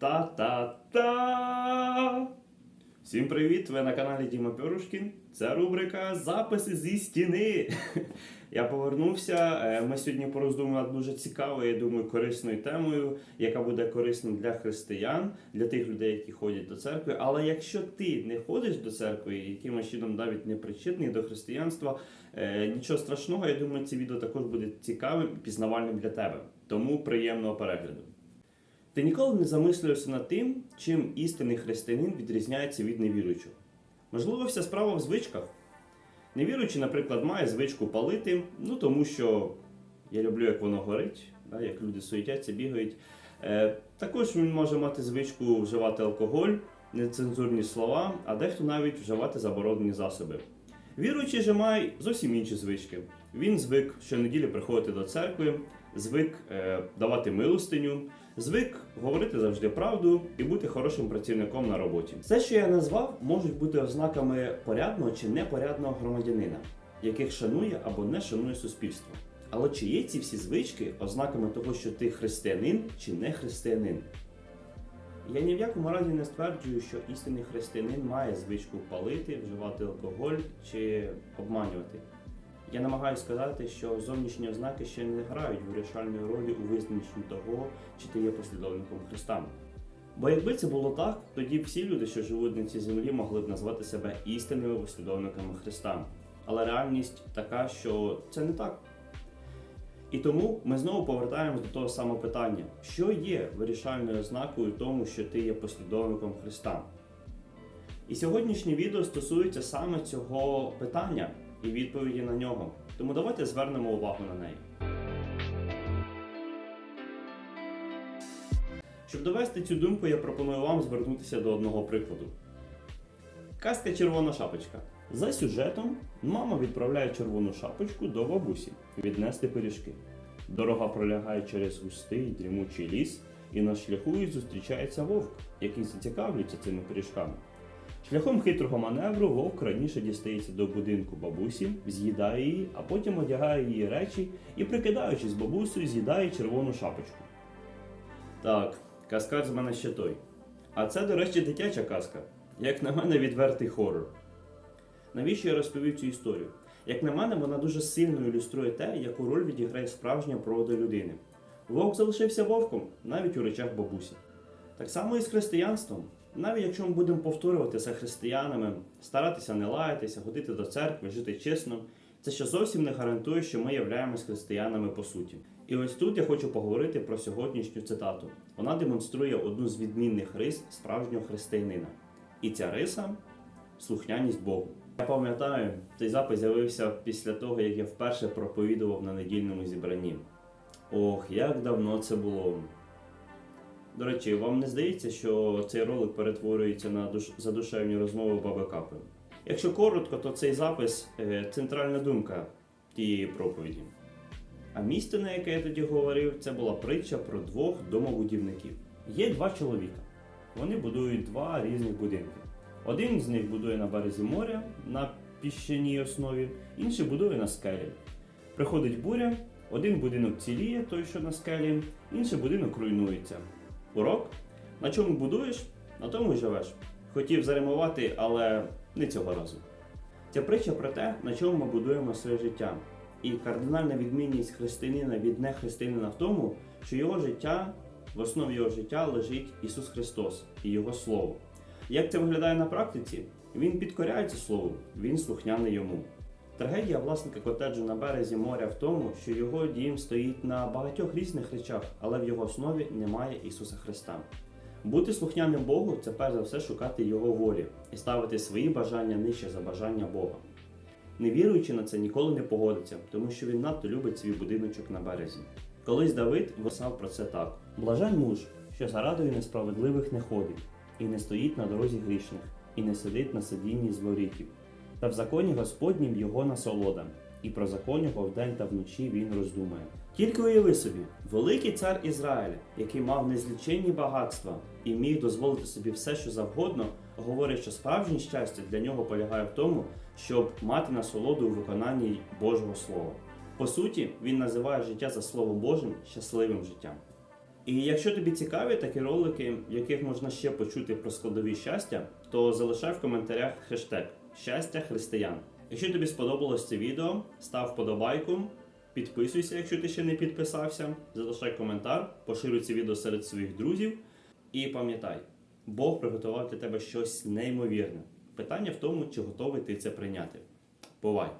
Та-та-та! Всім привіт! Ви на каналі Діма Пьорушкін. Це рубрика Записи зі стіни. Я повернувся. Е, Ми сьогодні пороздумали над дуже цікавою, я думаю, корисною темою, яка буде корисною для християн, для тих людей, які ходять до церкви. Але якщо ти не ходиш до церкви якимось чином навіть не причетний до християнства, е, нічого страшного, я думаю, це відео також буде цікавим і пізнавальним для тебе. Тому приємного перегляду. Ти ніколи не замислюєшся над тим, чим істинний християнин відрізняється від невіруючого. Можливо, вся справа в звичках. Невіруючий, наприклад, має звичку палити, ну тому що я люблю, як воно горить, да, як люди суетяться, бігають. Е, також він може мати звичку вживати алкоголь, нецензурні слова, а дехто навіть вживати заборонені засоби. Віруючий же має зовсім інші звички. Він звик щонеділі приходити до церкви, звик е, давати милостиню, звик говорити завжди правду і бути хорошим працівником на роботі. Все, що я назвав, можуть бути ознаками порядного чи непорядного громадянина, яких шанує або не шанує суспільство. Але чи є ці всі звички ознаками того, що ти християнин чи не християнин? Я ні в якому разі не стверджую, що істинний християнин має звичку палити, вживати алкоголь чи обманювати. Я намагаюся сказати, що зовнішні ознаки ще не грають вирішальної ролі у визначенні того, чи ти є послідовником Христа. Бо якби це було так, тоді всі люди, що живуть на цій землі, могли б назвати себе істинними послідовниками Христа. Але реальність така, що це не так. І тому ми знову повертаємось до того самого питання: що є вирішальною ознакою тому, що ти є послідовником Христа? І сьогоднішнє відео стосується саме цього питання і відповіді на нього. Тому давайте звернемо увагу на неї. Щоб довести цю думку, я пропоную вам звернутися до одного прикладу. Казка Червона шапочка. За сюжетом мама відправляє червону шапочку до бабусі віднести пиріжки. Дорога пролягає через густий дрімучий ліс, і на шляху їй зустрічається вовк, який зацікавлюється цими пиріжками. Шляхом хитрого маневру вовк раніше дістається до будинку бабусі, з'їдає її, а потім одягає її речі і, прикидаючись бабусею, з'їдає червону шапочку. Так, каскад з мене ще той. А це, до речі, дитяча казка. Як на мене, відвертий хорор. Навіщо я розповів цю історію? Як на мене, вона дуже сильно ілюструє те, яку роль відіграє справжня природа людини. Вовк залишився вовком, навіть у речах бабусі. Так само і з християнством. Навіть якщо ми будемо повторюватися християнами, старатися не лаятися, ходити до церкви, жити чесно, це ще зовсім не гарантує, що ми являємось християнами по суті. І ось тут я хочу поговорити про сьогоднішню цитату. Вона демонструє одну з відмінних рис справжнього християнина. І ця риса слухняність Богу. Я пам'ятаю, цей запис з'явився після того, як я вперше проповідував на недільному зібранні. Ох, як давно це було. До речі, вам не здається, що цей ролик перетворюється на душ... задушевні розмови баби Капи? Якщо коротко, то цей запис е, центральна думка тієї проповіді. А місце, на яке я тоді говорив, це була притча про двох домобудівників. Є два чоловіка. Вони будують два різних будинки. Один з них будує на березі моря на піщаній основі, інший будує на скелі. Приходить буря, один будинок ціліє, той, що на скелі, інший будинок руйнується. Урок? На чому будуєш, на тому й живеш. Хотів заримувати, але не цього разу. Ця притча про те, на чому ми будуємо своє життя. І кардинальна відмінність християнина від нехристиянина в тому, що його життя, в основі його життя лежить Ісус Христос і Його Слово. Як це виглядає на практиці? Він підкоряється Слову, він слухняний йому. Трагедія власника котеджу на березі моря в тому, що його дім стоїть на багатьох різних речах, але в його основі немає Ісуса Христа. Бути слухняним Богу це перш за все шукати Його волі і ставити свої бажання нижче за бажання Бога. Невіруючи на це ніколи не погодиться, тому що він надто любить свій будиночок на березі. Колись Давид писав про це так: Блажен муж, що зарадою несправедливих не ходить, і не стоїть на дорозі грішних, і не сидить на сидінні злоріків. Та в законі Господнім його насолода, і про закон його вдень та вночі він роздумає. Тільки уяви собі, великий цар Ізраїля, який мав незліченні багатства і міг дозволити собі все, що завгодно, говорить, що справжнє щастя для нього полягає в тому, щоб мати насолоду у виконанні Божого Слова. По суті, він називає життя за Словом Божим щасливим життям. І якщо тобі цікаві такі ролики, яких можна ще почути про складові щастя, то залишай в коментарях хештег щастя християн. Якщо тобі сподобалось це відео, став вподобайку, підписуйся, якщо ти ще не підписався, залишай коментар, поширюй це відео серед своїх друзів. І пам'ятай, Бог приготував для тебе щось неймовірне. Питання в тому, чи готовий ти це прийняти. Бувай!